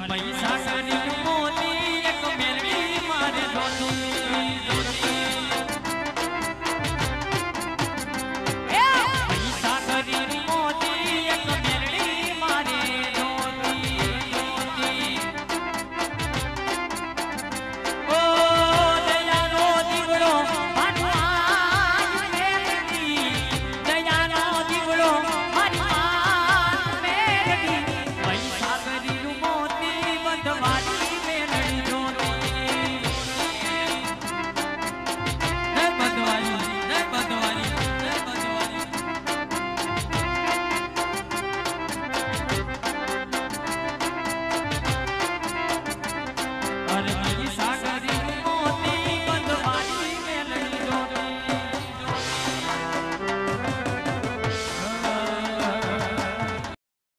મહિષાસુરની મોત